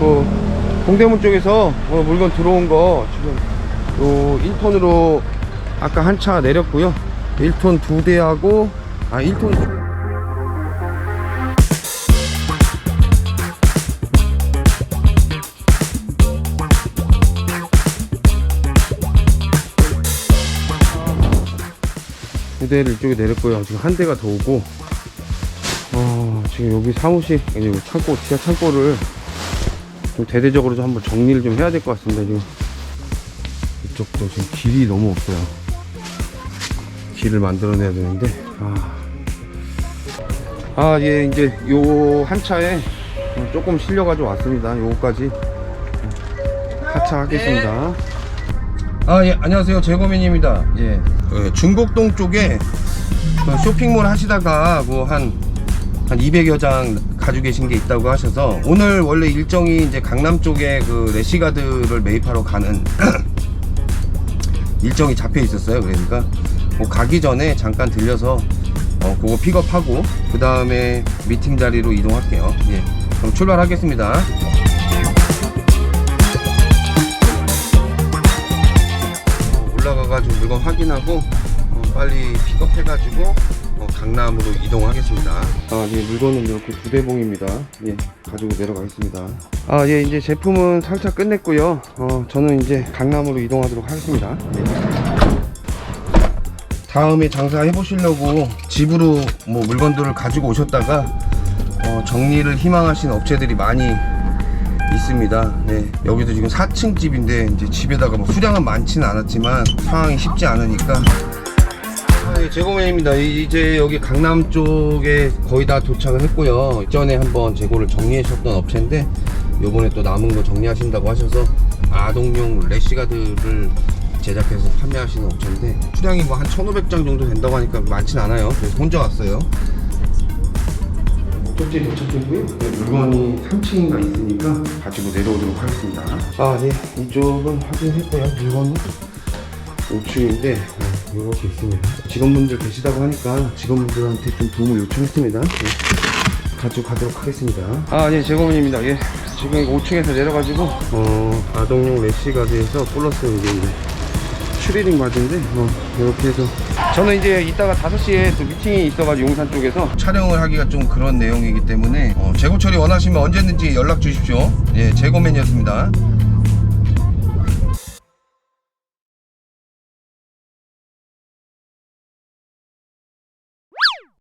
그 동대문 쪽에서 어, 물건 들어온 거 지금 요 1톤으로 아까 한 차 내렸고요. 1톤 두 대하고 아 1톤 두 대를 이쪽에 내렸고요. 지금 한 대가 더 오고 어, 지금 여기 사무실 아니 창고 지하 창고를 좀 대대적으로 좀 한번 정리를 좀 해야 될 것 같습니다 지금 이쪽도 지금 길이 너무 없어요 길을 만들어내야 되는데 아, 예, 이제 요 한 차에 조금 실려가지고 왔습니다. 요거까지 하차 하겠습니다. 아, 예, 안녕하세요. 재고민입니다. 예. 그 중곡동 쪽에 그 쇼핑몰 하시다가 뭐 한, 한 200여 장 가지고 계신 게 있다고 하셔서 오늘 원래 일정이 이제 강남 쪽에 그 레시가드를 매입하러 가는 일정이 잡혀 있었어요. 그러니까 뭐 가기 전에 잠깐 들려서 어, 그거 픽업하고 그 다음에 미팅 자리로 이동할게요. 예. 그럼 출발하겠습니다. 어, 올라가가지고 물건 확인하고 어, 빨리 픽업해가지고 어, 강남으로 이동하겠습니다. 아, 예, 물건은 이렇게 두 대봉입니다. 예, 가지고 내려가겠습니다. 아, 예, 이제 제품은 살짝 끝냈고요. 어, 저는 이제 강남으로 이동하도록 하겠습니다. 예. 다음에 장사해 보시려고 집으로 뭐 물건들을 가지고 오셨다가 어, 정리를 희망하시는 업체들이 많이 있습니다. 네, 여기도 지금 4층 집인데 이제 집에다가 뭐 수량은 많지는 않았지만 상황이 쉽지 않으니까 아, 예, 재고맨입니다. 이- 이제 여기 강남 쪽에 거의 다 도착을 했고요. 전에 한번 재고를 정리해 주셨던 업체인데 요번에 또 남은 거 정리하신다고 하셔서 아동용 래시가드를 제작해서 판매하시는 업체인데 수량이 뭐 한 1500장 정도 된다고 하니까 많진 않아요. 그래서 혼자 왔어요. 목적지에 도착했고요. 네, 물건이 3층인가 있으니까 가지고 내려오도록 하겠습니다. 아, 네. 이쪽은 확인했고요. 물건은 5층인데 이렇게 있습니다. 직원분들 계시다고 하니까 직원분들한테 좀 도움을 요청했습니다. 네. 가지고 가도록 하겠습니다. 아, 네, 제공원입니다. 예. 지금 5층에서 내려가지고 어, 아동용 래시 가드에서 플러스 이제 이제 추리링 바지인데 뭐 이렇게 해서 저는 이제 이따가 5시에 또 미팅이 있어가지고 용산 쪽에서 촬영을 하기가 좀 그런 내용이기 때문에 어, 재고 처리 원하시면 언제든지 연락 주십시오 예 재고맨이었습니다